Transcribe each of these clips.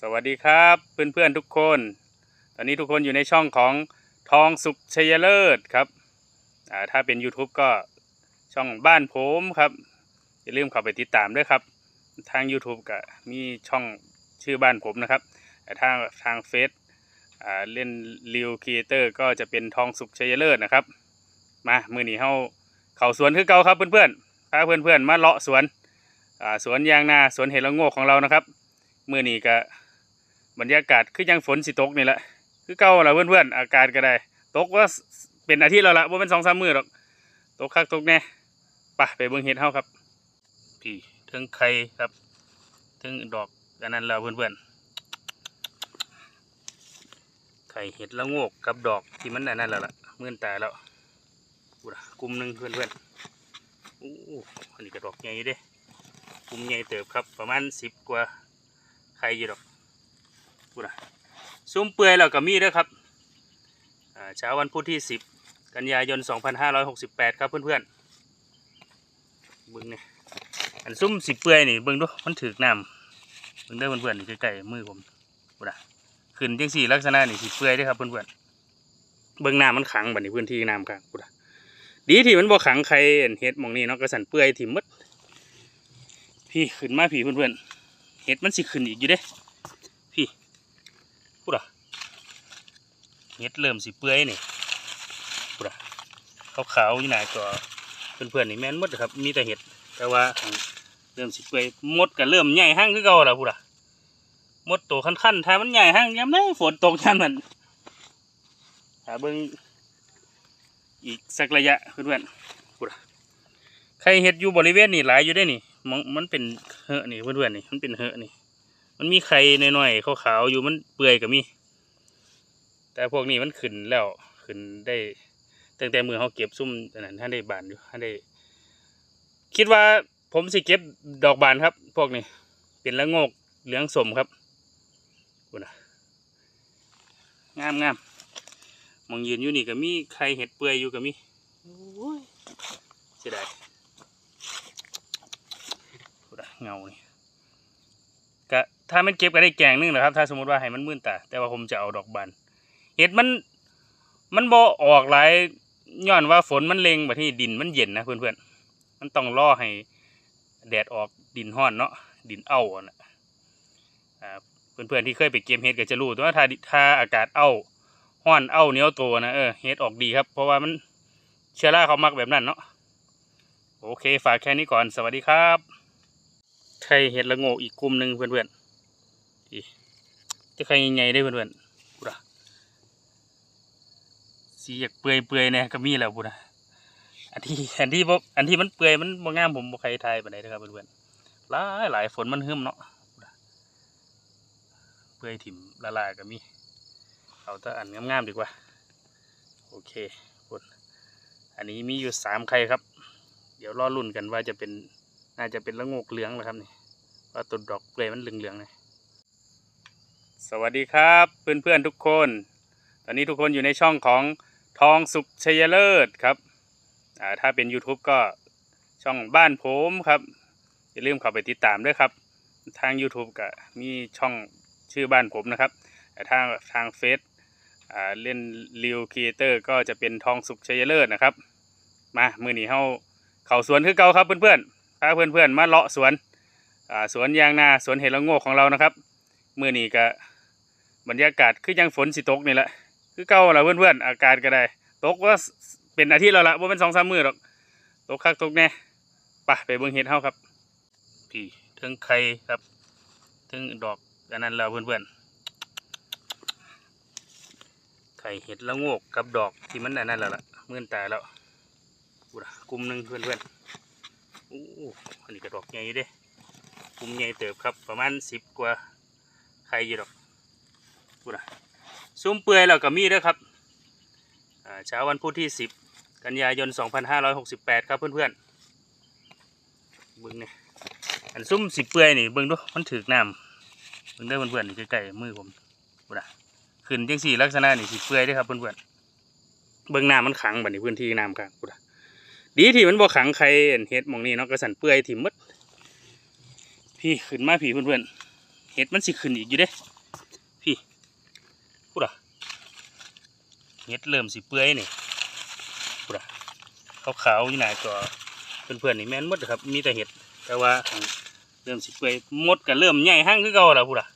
สวัสดีครับเพื่อนๆทุกคน ตอนนี้ทุกคนอยู่ในช่องของทองสุขชัยเลิศครับถ้าเป็น YouTube ก็ช่องบ้านผมครับ อย่าลืมเข้าไปติดตามด้วยครับ ทาง YouTube ก็มีช่องชื่อบ้านผมนะครับแต่ทางทางเฟซเล่นรีวครีเอเตอร์ก็จะเป็นทองสุขชัยเลิศนะครับ มามือนี้เฮาเขาสวนคือเก่าครับเพื่อนๆพาเพื่อนๆมาเลาะสวนสวนยางนาสวนเห็ดละโงกของเรานะครับ มื่อนี้ก็ บรรยากาศคือยังฝนสิตกนี่แหละคือเก่าละเพื่อนๆอากาศก็ได้ ตกว่าเป็นอาทิตย์แล้วละว่าเป็นสองสามมือหรอกตกคักตกแน่ปะไปเบิ่งเห็ดเฮาครับ พี่เทิงไข่ครับเทิงดอกอันนั้นแล้วเพื่อนๆไข่เห็ดละโงกกับดอกที่มันอันนั้นแล้วล่ะมื่นตาแล้วกูละกลุ่มหนึ่งเพื่อนๆอู้อันนี้ก็ดอกใหญ่อยู่เด้กลุ่มใหญ่เติบครับประมาณสิบกว่าใครอยู่ดอก พูดนะซุ้มเปื่อยเราก็มีด้วยครับเช้าวันพุธที่สิบกันยายนสองพันห้าร้อยหกสิบแปดครับเพื่อนๆบิ้งเนี่ยอันซุ้มสิบเปื่อยนี่บิ้งดูมันถือกน้ำบิ้งได้เพื่อนๆนี่ใกล้ๆมือผมพูดนะขึ้นจังสี่ลักษณะนี่สิเปื่อยด้อครับเพื่อนๆเบิ้งน้ำมันขังแบัดนี้พื้นที่น้ำขังพูดนะดีที่มันบ่ขังใครเห็ดมองนี้เนาะกระสันเปื่อยถิ่มมดพี่ขึ้นมาพี่เพื่อนๆเห็ดมันสิขึ้นอีกอยู่เด้ พูดอะเห็ดเริ่มสิเปื่อยนี่พูดอะขาวๆอยู่ไหนตัวเพื่อนๆนี่แม่นมดครับ มีแต่เห็ด แต่ว่าเริ่มสิเปื่อยมดก็เริ่มใหญ่ห้างคือเก่าแล้วพูดอะมดตัวขั้นๆถ้ามันใหญ่ห้างยามไหนฝนตกยามนั้นหาเบิ่งอีกสักระยะเพื่อนๆพูดอะใครเห็ดอยู่บริเวณนี่หลายอยู่ได้นี่มันมันเป็นเหอะนี่เพื่อนๆนี่มันเป็นเหอะนี่ มันมีไข่น้อยๆขาวๆอยู่มันเปื่อยก็มี แต่พวกนี้มันขึ้นแล้วขึ้นได้ตั้งแต่มือเขาเก็บซุ่มอันนั้นท่านได้บานอยู่ท่านได้ คิดว่าผมสิเก็บดอกบานครับ พวกนี้ เป็นละงกเหลืองสมครับดูนะงามงามมองยืนอยู่นี่ก็มีไข่เห็ดเปื่อยอยู่ก็มีโอ้ยเสียดายเงานี่ ถ้ามันเก็บก็ได้แกงนึงนะครับ ถ้าสมมติว่าให้มันมื่นตาแต่ว่าผมจะเอาดอกบานเห็ดมันมันบ่ออกหลายย้อนว่าฝนมันเล็งแบบที่ดินมันเย็นนะเพื่อนๆมันต้องรอให้แดดออกดินห้อนเนาะดินเอ้าอะนะอ่าเพื่อนๆที่เคยไปเก็บเห็ดก็จะรู้แต่ว่าถ้าถ้าอากาศเอ้าห้อนเอ้าเหนียวตัวนะเออเห็ดออกดีครับ เพราะว่ามันเชื้อราเขามักแบบนั้นเนาะโอเค ฝากแค่นี้ก่อนสวัสดีครับไข่เห็ดละโงอีกกลุ่มหนึ่งเพื่อนๆอี จะไข่ใหญ่ๆได้เพื่อนๆพูดอะสีอยากเปื่อยเปื่อยเนี่ยก็มีแล้วพูดอะอันที่อันที่บ่อันที่มันเปื่อยมันบ่งามผมบ่ใครทายปานนะครับเพื่อนๆหลายหลายฝนมันหึมเนาะเปื่อยถิ่มละลายก็มีเอาแต่อันงามๆดีกว่า โอเคพูดอันนี้มีอยู่สามไข่ครับ เดี๋ยวรอรุ่นกันว่าจะเป็นน่าจะเป็นละงกเหลืองแล้วครับนี่ว่าต้นดอกเปลยมันเหลืองๆเลย สวัสดีครับเพื่อนๆทุกคน ตอนนี้ทุกคนอยู่ในช่องของทองสุขชัยเลิศครับถ้าเป็น YouTube ก็ช่องบ้านผมครับ อย่าลืมเข้าไปติดตามด้วยครับ ทาง YouTube ก็มีช่องชื่อบ้านผมนะครับแต่ทางทางเฟซเล่นรีวครีเอเตอร์ก็จะเป็นทองสุขชัยเลิศนะครับ มามือนี้เฮาเขาสวนคือเก่าครับเพื่อนๆพาเพื่อนๆมาเลาะสวนสวนยางนาสวนเห็ดละโงกของเรานะครับ มื่อนี้ก็ บรรยากาศคือยังฝนสิตกนี่แหละคือเก่าละเพื่อนๆอากาศก็ได้ ตกว่าเป็นอาทิตย์แล้วละว่าเป็นสองสามมื้อหรอกตกคักตกแน่ปะไปเบิ่งเห็ดเฮาครับพี่เทิงไข่ครับเทิงดอกอันนั้นแล้วเพื่อนๆไข่เห็ดละโงกกับดอกที่มันอันนั้นแล้วล่ะมื่นตาแล้วกูนะกลุ่มหนึ่งเพื่อนๆอู้อันนี้ก็ดอกใหญ่อยู่เด้กลุ่มใหญ่เติบครับประมาณสิบกว่าใครอยู่ดอก พูดนะซุ้มเปื่อยเราก็มีด้วยครับเช้าวันพุธที่สิบกันยายนสองพันห้าร้อยหกสิบแปดครับเพื่อนๆเบิ้งเนี่ยอันซุ้มสิเปื่อยนี่เบิ้งดูมันถือน้ำเบิ้งได้เพื่อนๆนี่ใกล้ๆมือผมพูดนะขึ้นจังสี่ลักษณะนี่สิเปื่อยด้อครับเพื่อนๆเบิ้งน้ำมันขังบันี้พื้นที่น้ำขังพูดนะดีที่มันบ่ขังใครเห็ดมองนี้เนาะกระสันเปื่อยถิ่มมดพี่ขึ้นมาพี่เพื่อนๆเห็ดมันสิขึ้นอีกอยู่เด้ พี่พูดอะ เห็ดเริ่มสิเปื่อยนี่พูดอะขาวๆอยู่หน้าจอเพื่อนๆนี่แม่นมดครับ มีแต่เห็ด แต่ว่าเริ่มสิเปื่อยมดก็เริ่มใหญ่ห้างคือเก่าแล้วพูดอะ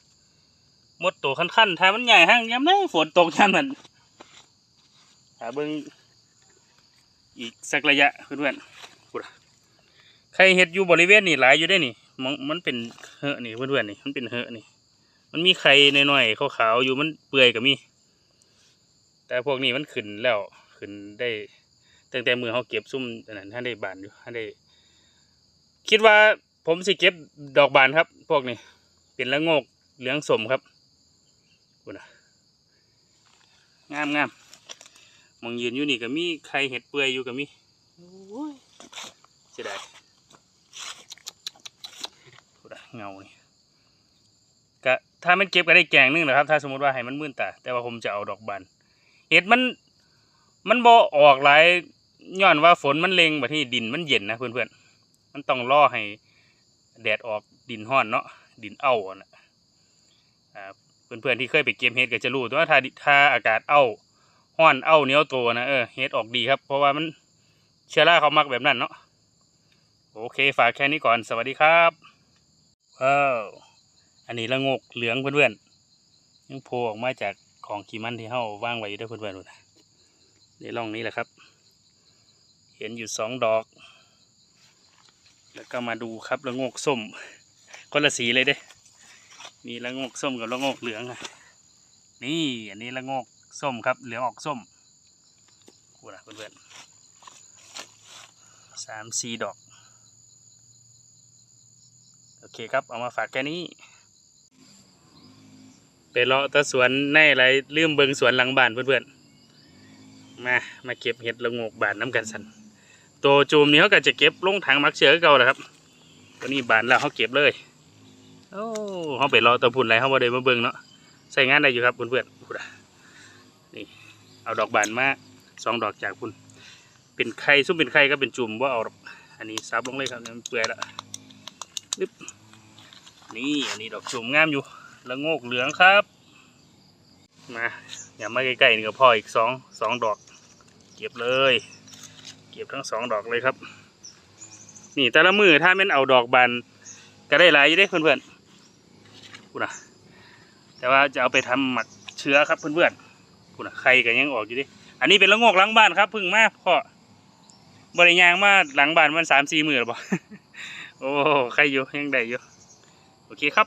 มดตัวขั้นๆถ้ามันใหญ่ห้างยามไหนฝนตกยามนั้นหาเบิ่งอีกสักระยะเพื่อนๆพูดอะใครเห็ดอยู่บริเวณนี่หลายอยู่ได้นี่มองมันเป็นเหอะนี่เพื่อนๆนี่มันเป็นเหอะนี่ มันมีไข่น้อยๆขาวๆอยู่มันเปื่อยก็มี แต่พวกนี้มันขึ้นแล้วขึ้นได้ตั้งแต่มือเขาเก็บซุ่มนั้นท่านได้บานอยู่ท่านได้ คิดว่าผมสิเก็บดอกบานครับ พวกนี้เป็นละงกเหลืองสมครับคุณนะงามงามมองยืนอยู่นี่ก็มีไข่เห็ดเปื่อยอยู่ก็มีโอ้ยเสียดายคุณนะเงานี่ก็ถ้ามันเก็บก็ได้แกงนึงนะครับ ถ้าสมมติว่าให้มันมื่นตาแต่ว่าผมจะเอาดอกบาน เห็ดมันมันบ่ออกหลายย้อนว่าฝนมันเลงแบบที่ดินมันเย็นนะเพื่อนๆมันต้องรอให้แดดออกดินห้อนเนาะดินเอ้าอะนะอ่าเพื่อนๆที่เคยไปเก็บเห็ดก็จะรู้แต่ว่าถ้าถ้าอากาศเอ้าห้อนเอ้าเหนียวตัวนะเออเห็ดออกดีครับ เพราะว่ามันเชื้อราเขามักแบบนั้นเนาะโอเคฝากแค่นี้ก่อนสวัสดีครับว้าวอันนี้ละงกเหลืองเพื่อนๆยังโผล่ออกมาจาก ของขีมันที่เฮาว่างไว้อยู่ด้วยเพื่อนๆดูนะในร่องนี้แหละครับ เห็นอยู่สองดอก แล้วก็มาดูครับละงกส้มคนละสีเลยเด้ มีละงกส้มกับละงกเหลืองอะนี่อันนี้ละงกส้มครับ เหลืองออกส้มกูนะเพื่อนๆสามสี่ดอก โอเคครับ เอามาฝากแค่นี้ ไปเลาะตะสวนในอะไรลืมเบิงสวนหลังบ้านเพื่อนๆมามาเก็บเห็ดละงกบานน้ำกันสันตัวจูมนี้เขาก็จะเก็บลงถังมักเชือเก่าแหละครับตัวนี้บานแล้วเขาเก็บเลยโอ้เขาไปเลาะตะพุ่นไรเขาบ่ได้มาเบิงเนาะใส่งานได้อยู่ครับเพื่อนๆพูดอะนี่เอาดอกบานมาสองดอกจากพุ่นเป็นไข่ซุ่มเป็นไข่ก็เป็นจุ่มว่าเอาอันนี้ซับลงเลยครับมันเปื่อยแล้วนึบนี่อันนี้ดอกจุ่มงามอยู่ ละโงกเหลืองครับมาอย่ามาใกล้ๆนี่ก็พออีกสองสองดอก เก็บเลย เก็บทั้งสองดอกเลยครับ นี่แต่ละมือถ้าแม่นเอาดอกบานก็ได้หลายอยู่เด้เพื่อนๆกูนะแต่ว่าจะเอาไปทำหมักเชื้อครับเพื่อนๆกูนะไข่ก็ยังออกอยู่ดิอันนี้เป็นละโงกหลังบ้านครับพึ่งมาพ่อบริยางมาหลังบ้านมันสามสี่มือหรอปะโอ้ใครอยู่ยังได้อยู่โอเคครับ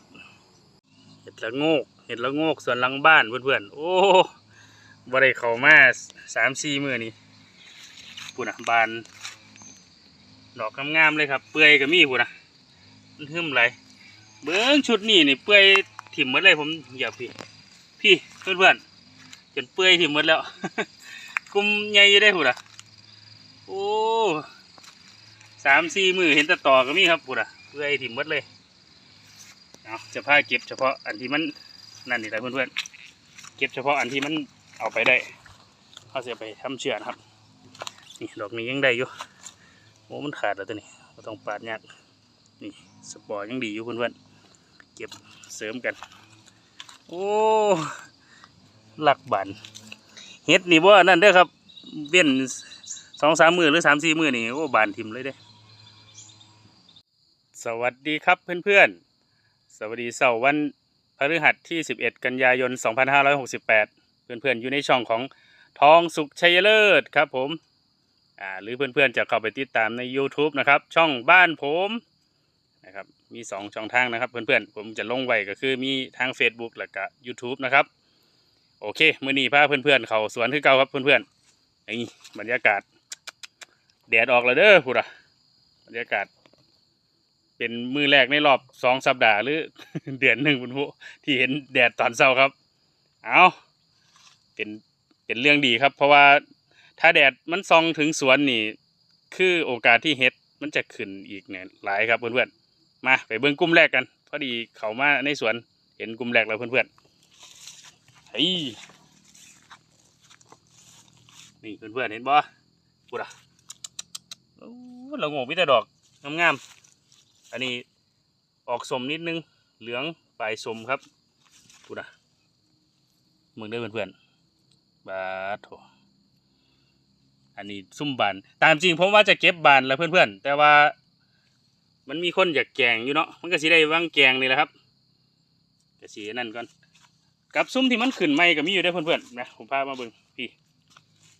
ดละโงกเห็ดละโงกส่วนหลังบ้านเพื่อนๆโอ้บ่ได้เข้ามาสามสี่มือนี่ปุ่นอะบาน ดอกงามๆเลยครับ เปื่อยก็มีปุ่นอะมันหึมไรเบิ้งชุดนี้นี่เปื่อยถิ่มหมดเลยผมอย่าพี่ พี่เพื่อนๆจนเปื่อยถิ่มหมดแล้วกลุ่มใหญ่อยู่ได้ปุ่นอะโอ้สามสี่มือเห็นแต่ต่อก็มีครับปุ่นอะเปื่อยถิ่มหมดเลย เอาจะพาเก็บเฉพาะอันที่มันนั่นนี่แหละเพื่อนๆเก็บเฉพาะอันที่มันเอาไปได้เขาจะไปทำเชือกนครับนี่ดอกนี้ยังได้อยู่โอ้มันขาดแล้วตัวนี้เราต้องปาดยากนี่สปอร์ยังดีอยู่เพื่อนๆเก็บเสริมกัน โอ้หลักบันเฮ็ดนี่ว่านั่นเด้อครับเบี้ยนสองสามมือหรือสามสี่มือนี่โอ้บานทิมเลยเด้สวัสดีครับเพื่อนๆ สวัสดีเสาร์วันพฤหัสที่ 11 กันยายน 2568 เพื่อนๆ อยู่ในช่องของทองสุขชัยเลิศครับผมอ่าหรือเพื่อนๆ จะเข้าไปติดตามใน YouTube นะครับ ช่องบ้านผมนะครับมี 2 ช่องทางนะครับ เพื่อนๆ ผมจะลงไว้ก็คือมีทาง Facebook และก็ YouTube นะครับ โอเค มื้อนี้พาเพื่อนๆ เขาสวนคือเก่าครับเพื่อนๆนี่บรรยากาศ แดดออกแล้วเด้อพูดอะบรรยากาศ เป็นมือแรกในรอบสองสัปดาห์หรือเดือนหนึ่งคุณผู้ที่เห็นแดดตอนเช้าครับ เอาเป็นเป็นเรื่องดีครับ เพราะว่าถ้าแดดมันส่องถึงสวนนี่ คือโอกาสที่เห็ดมันจะขึ้นอีกเนี่ยหลายครับเพื่อนๆมาไปเบิ่งกลุ่มแรกกัน พอดีเขามาในสวนเห็นกลุ่มแรกแล้วเพื่อนๆเฮ้ยนี่เพื่อนๆเห็นบ่ปุ๊ดอะโอ้เราโง่พิแต่ดอกงามๆ อันนี้ออกสมนิดนึง เหลืองปลายสมครับกูนะมึงได้เพื่อนๆบาโถอันนี้ซุ่มบาน ตามจริงผมว่าจะเก็บบานแล้วเพื่อนๆ แต่ว่ามันมีคนอยากแกงอยู่เนาะ มันก็สิได้วางแกงนี่แหละครับก็สีนั่นก่อน กับซุ้มที่มันขึ้นใหม่ก็มีอยู่ได้เพื่อนๆนะ ผมพามาเบิ่งพี่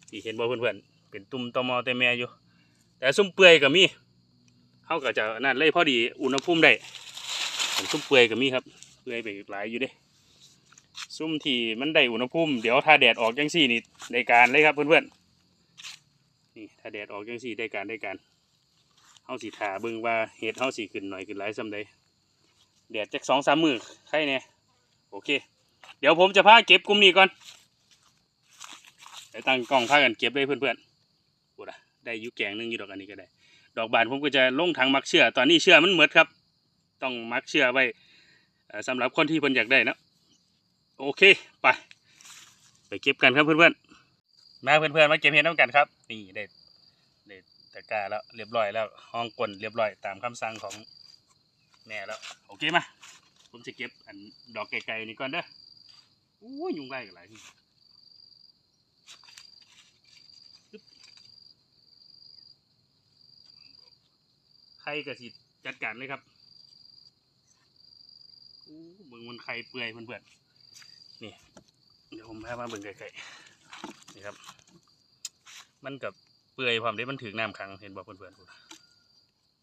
พี่เห็นบ่เพื่อนๆ เป็นตุ่มตอมอแต่แม่อยู่ แต่ซุ้มเปื่อยก็มี เขาก็จะนั่นเลยพอดีอุณหภูมิได้ผมซุ้มเปื่อยก็มีครับ เปื่อยไปหลายอยู่เด้ซุ้มที่มันได้อุณหภูมิเดี๋ยวถ้าแดดออกจังสี่นี่ได้การเลยครับเพื่อนๆนี่ถ้าแดดออกจังสี่ได้การได้การเฮาสีถาเบิ่งว่าเห็ดเฮาสีขึ้นหน่อยขึ้นหลายซ้ำใดแดดจักสองสามมือใครเนี่ยโอเค เดี๋ยวผมจะพาเก็บกลุ่มนี้ก่อนไปตั้งกล้องพากันเก็บเลยเพื่อนๆกูดะได้ยุแกงหนึงอยู่ดอกอันนี้ก็ได้ ดอกบานผมก็จะลงถังมักเชื่อตอนนี้เชื่อมันเหมือดครับ ต้องมักเชื่อไว้สำหรับคนที่เพิ่นอยากได้นะโอเคไป ไปเก็บกันครับเพื่อนๆมาเพื่อนๆมาเก็บเห็ดน้ำกันครับ นี่ได้ได้ตะกร้าแล้วเรียบร้อยแล้วห้องกลนเรียบร้อยตามคำสั่งของแม่แล้ว โอเคมาผมจะเก็บอันดอกไกลๆนี่ก่อนเด้ออู้ยยุงไล่กันหลาย ไข่กระสิจัดการเลยครับอู้เบิ่งมันไข่เปื่อยเพื่อนๆนี่เดี๋ยวผมพามาเบิ่งไกลๆนี่ครับ มันกับเปื่อยความได้มันถึงน้ำขังเห็นบอกเพื่อนๆพูด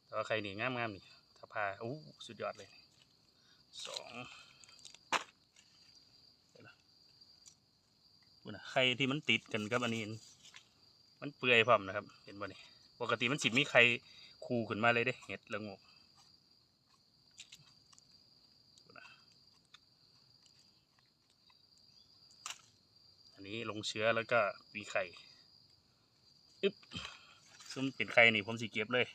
แต่ว่าไข่นี่งามๆนี่ถ้าพาอู้สุดยอดเลยสองเดี๋ยวนะไข่ที่มันติดกันกับอันนี้ มันเปื่อยพร้อมนะครับ เห็นบ่นี่ปกติมันสิมีไข่ คูขึ้นมาเลยเด้เห็ดละงกอันนี้ลงเชื้อแล้วก็มีไข่อึ๊บซึ่งเป็นไข่นี่ผมสิเก็บเลย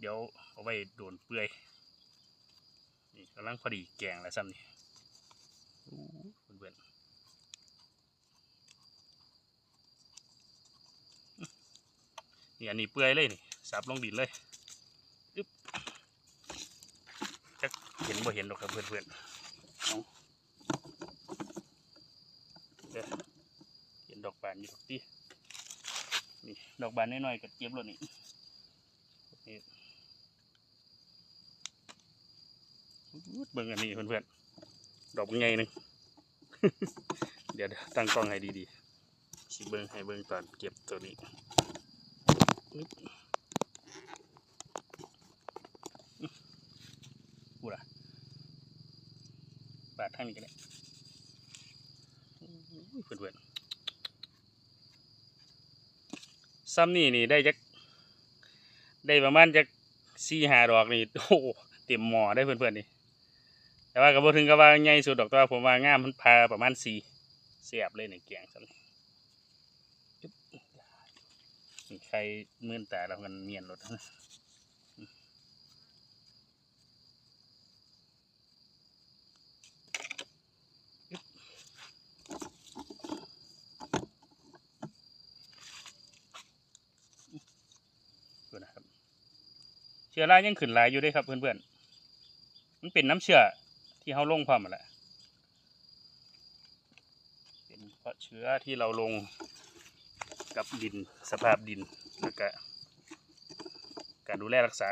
เดี๋ยวเอาไว้โดนเปื่อยนี่กำลังพอดีแกงแล้วซ้ำนี่เพื่อนนี่อันนี้เปื่อยเลยนี่ สับลงดินเลยจักเห็นบ่เห็นหรอกครับเพื่อนๆเอาเด้อเห็นดอกบานอยู่ดอกตีนี่ดอกบานน้อยๆก็เก็บแล้วนี่นี่เบิ่งอันนี้เพื่อนๆ ดอกใหญ่หนึง เดี๋ยวตั้งกล้องให้ดีๆสิเบิ่งให้เบิ่งตอนเก็บตัวนี้อึ๊บ พูดอะบาด ทางนี้กันเลยเพื่อนเพื่อนๆซ้ำนี่นี่ได้จักได้ประมาณจักสี่หาดอกนี่โอ้โหเต็มหม้อได้เพื่อนเพื่อนๆนี่แต่ว่ากับถึงกับว่าใหญ่สุดดอกแตัวาผมว่างามมันพาประมาณสี่เสียบเลยในเกียงซ้ำนี่จึ๊บนี่ใครมื่นตาเรากันเมียนรถนะ ดูนะครับ เชื้อรายังขึ้นหลายอยู่ด้วยครับเพื่อนๆ มันเป็นน้ำเชื้อที่เขาลงความมาแหละเป็นเพราะเชื้อที่เราลงกับดินสภาพดินแล้วก็การดูแลรักษา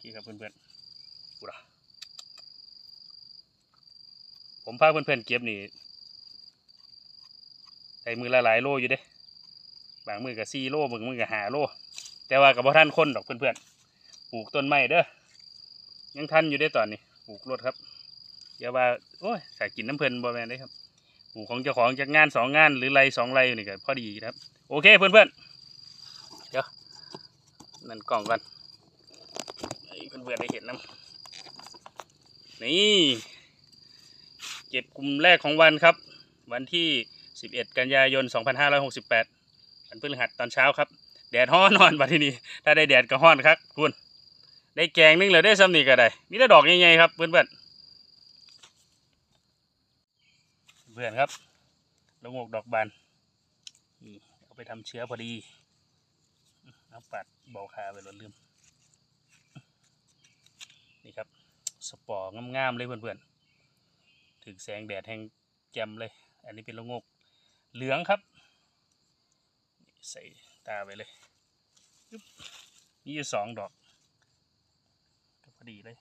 ที่ครับเพื่อนๆกูละผมพาเพื่อนๆเก็บนี่ใส่มือละหลายโลอยู่เด้บางมือกับสี่โลบางมือกับหาโล แต่ว่ากับพ่ท่านคนดอกเพื่อนๆ ปลูกต้นไม้เด้อยังทันอยู่ได้ตอนนี้ปลูกรถครับอย่าว่าโอ้ยสายกินน้ำเพลินบ่แมนได้ครับปลูกของเจ้าของจากงานสองงานหรือไรสองไรนี่ก็พอดีครับ โอเคเพื่อนๆเดี๋ยวนั่นกล่องกันให้เพื่อนๆได้เห็นน้ำนี่เก็บกลุ่มแรกของวันครับ วันที่ 11 กันยายน 2568วันพฤหัสตอนเช้าครับ แดดฮ้อนนอนบัดทีนี้ถ้าได้แดดก็ฮ้อนครับคุณ ได้แกงนึงเลยได้ซ้ำนี่ก็ได้มีแต่ดอกใหญ่ๆครับเพื่อนๆเพื่อนครับละโงกดอกบานนี่เอาไปทำเชื้อพอดีเอาปัดเบาคาไปรถลืมนี่ครับสปอร์งามๆเลยเพื่อนถึงแสงแดดแห้งแจ่มเลย อันนี้เป็นลโงกเหลืองครับ ใส่ตาไปเลยปึ๊บมีอยู่สองดอก อดีเลย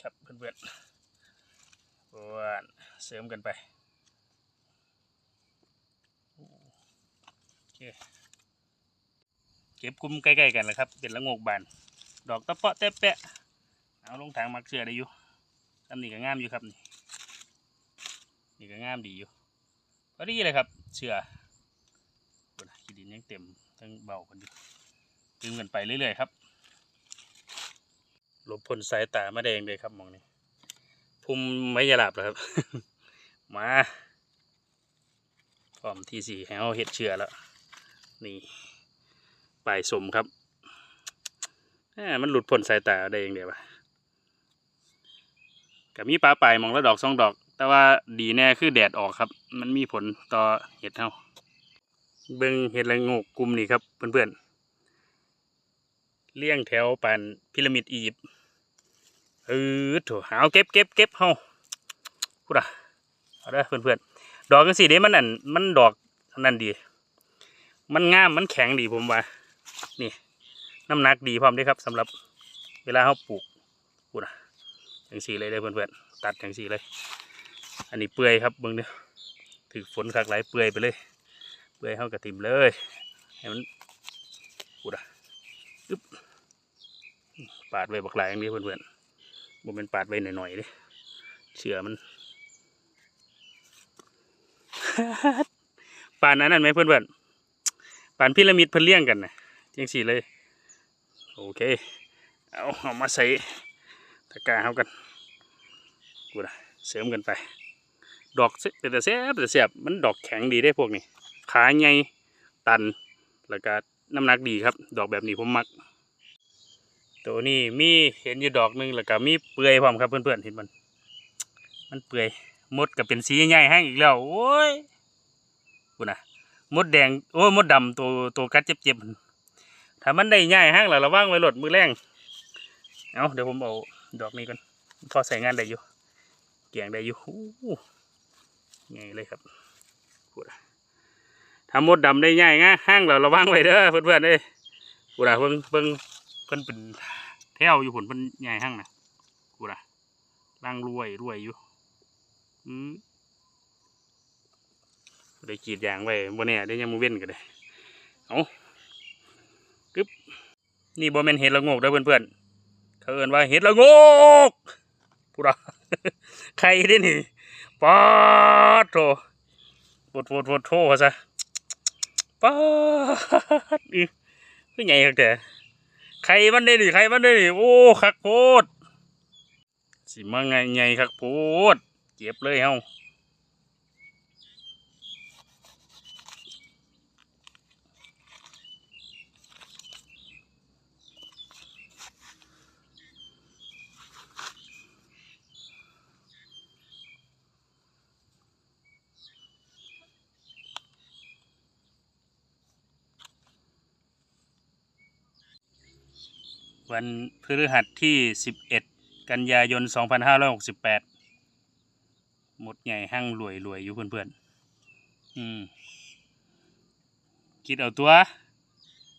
ครับเพื่อนๆอ้วนเสริมกันไปโอเคเก็บกลุ่มใกล้ๆกันแหละครับเป็นละงกบาน ดอกตะเปาะแตะแปะเอาลงถังมักเสือได้อยู่ทำนี่ก็งามอยู่ครับนี่นี่ก็งามดีอยู่พอดีเลยครับเสือโอ้นะขี้ดินยังเต็มทั้งเบากันอยู่ดึงกันไปเรื่อยๆครับ หลบพ้นสายตามาแดงเลยครับมองนี่ภูมิไม่ยาหลับแล้วครับ มาพร้อมที่สี่ให้เห็ดเชื่อแล้ว นี่ปลายสมครับม่มันหลุดพ้นสายตาได้เองเดียวะกับมีปลาปลายมองแล้วดอกสองดอก แต่ว่าดีแน่คือแดดออกครับ มันมีผลต่อเห็ดเฮาเบิ่งเห็ดละงกกลุ่มนี่ครับเพื่อนๆเลี้ยงแถวปานพีระมิดอียิปต์ เออโถเอาเก็บเก็บเก็บเฮาพูดอะเอาเด้อเพื่อนๆ ดอกจังสีเด้มันอันมันดอกนนั่นดี มันงามมันแข็งดีผมว่า นี่น้ำหนักดีพร้อมด้วยครับสำหรับเวลาเขาปลูกพูดอะจังสีเลยเด้อเพื่อนๆ ตัดจังสีเลย อันนี้เปื่อยครับเบิ่งเด้อถือฝนคักไหลายเปื่อยไปเลย เปื่อยเข้ากระติมเลยให้มันพูดอะอึ๊บปาดไว้บักหลายอย่างนี้เพื่อนๆ บ่เป็นปาดไว้หน่อยๆเดิเชื่อมันปานนั้นนั่นไหมเพื่อนๆปานพีระมิดเพิ่นเลี้ยงกันนะจังสี่เลย โอเค เอาเอามาใส่ตะกร้าเฮากันกูนะเสริมกันไป ดอกเป็นแต่แซ่บแต่แซ่บมันดอกแข็งดีได้พวกนี้ ขาใหญ่ตัน แล้วก็น้ำหนักดีครับ ดอกแบบนี้ผมมัก ตัวนี้มีเห็นอยู่ดอกหนึ่งแล้วก็มีเปื่อยพร้อมครับเพื่อนๆเห็นมัน มันเปื่อยมดก็เป็นสีใหญ่แห้งอีกแล้ว โอ้ยกูนะมดแดงโอ้ยมดดำตัวตัวกัดเจ็บๆถ้ามันได้ใหญ่แห้งแล้วระวังไว้หลดมือแรงเอาเดี๋ยวผมเอาดอกนี้ก่อนพอใส่งานได้อยู่เกี่ยงได้อยู่โอ้โหใหญ่เลยครับกูนะถ้ามดดำได้ใหญ่งะห้างแล้วระวังไว้เด้อเพื่อนๆเอ้ยกูนะเพิ่งเพิ่ง เพิ่นเป็นแถวอยู่ผลเพิ่นใหญ่หั่งนะกูละร่างรวยรวยอยู่อืมได้กีดยางไว้บ่แน่ได้ยังมือเว้นก็ได้เอากึบนี่บ่แม่นเห็ดละงกเด้อเพื่อนๆเขาเอินว่าเห็ดละงกพูดอะใครได้นี่ป๊าดโถปวดปวดปวดโถซะป๊าดอีคือใหญ่คักแต่ ใครมันได้ดิใครมันได้ดิโอ้คักโพดสิมาไงไงคักโพดเจ็บเลยเฮา วันพฤหัสที่สิบเอ็ดกันยายนสองพันห้าร้อยหกสิบแปดหมดใหญ่ห้างรวยรวยอยู่เพื่อนๆอืมคิดเอาตัว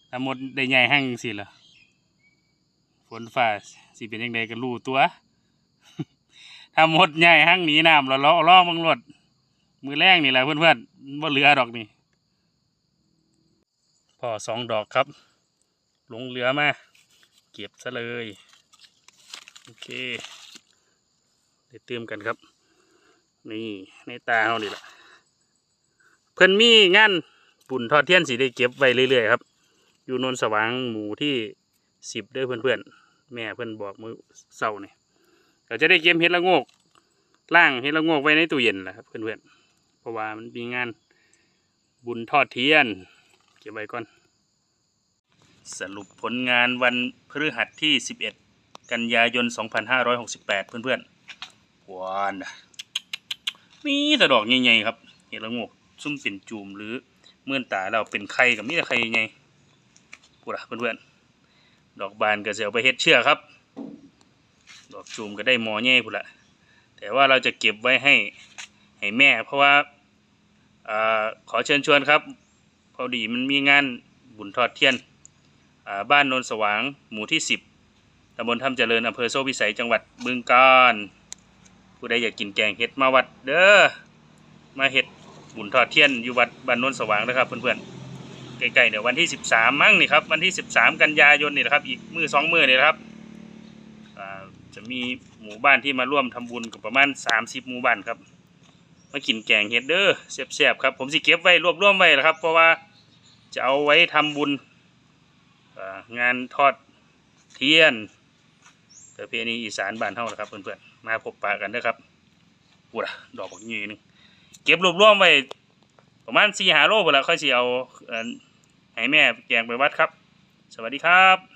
ถ้าหมดได้ใหญ่ห้างสิล่ะฝนฟ้าสิเป็นยังไงก็รู้ตัว ถ้าหมดใหญ่ห้างหนีน้ำเราล้อล้อมังรถมือแรงนี่แหละเพื่อนๆว่าเหลือดอกนี่พอสองดอกครับ หลงเหลือมา ก็บซะเลย โอเคได้เติมกันครับ นี่ในตาเขานี่แหละเพิ่นมีงานปุ่นทอดเทียนสีได้เก็บไว้เรื่อยๆครับ อยู่นนสว่างหมู่ที่สิบด้อเพื่อนๆ แม่เพิ่อนบอกมือเศร้าเนี่ยเราจะได้เก็บเห็ดละโงกล่างเห็ดละโงกไว้ในตู้เย็นแหละครับเพื่อนๆ เพราะว่ามันมีงานบุญทอดเทียน เก็บไว้ก่อน สรุปผลงานวันพฤหัสที่ 11 กันยายน 2568 เพื่อนๆหวานนะมีแต่ดอกใหญ่ๆครับ เห็ดละโงกซุ่มเป็นจูมหรือเมื่อนตาเราเป็นไข่กับมีแต่ไข่ใหญ่พูดอะเพื่อนๆ ดอกบานก็จะเอาไปเฮ็ดเชือกครับ ดอกจูมก็ได้หมอใหญ่พูดละแต่ว่าเราจะเก็บไว้ให้ให้แม่ เพราะว่าอ่าขอเชิญชวนครับ พอดีมันมีงานบุญทอดเทียนอ่า บ้านโนนสว่างหมู่ที่สิบตำบลถ้ำเจริญอำเภอโซ่พิสัยจังหวัดบึงกาฬผู้ใดอยากกินแกงเห็ดมาวัดเด้อมาเห็ดบุญทอดเทียนอยู่วัดบ้านโนนสว่างนะครับเพื่อนๆใกล้ๆเดี๋ยววันที่สิบสามมั้งนี่ครับวันที่สิบสามกันยายนนี่นะครับอีกมือสองมือนี่นะครับจะมีหมู่บ้านที่มาร่วมทำบุญกับประมาณสามสิบหมู่บ้านครับมากินแกงเห็ดเด้อแซ่บๆครับผมสิเก็บไว้รวบรวมไว้นะครับ เพราะว่าจะเอาไว้ทำบุญ งานทอดเทียนประเพณีอีสานบ้านเฮานะครับเพื่อนๆมาพบปะกันนะครับปวดดอกบักยี่หนึงเก็บรวบรวมไว้ประมาณสี่หาโลพุ่นละค่อยสิเอาให้แม่แกงไปวัดครับ สวัสดีครับ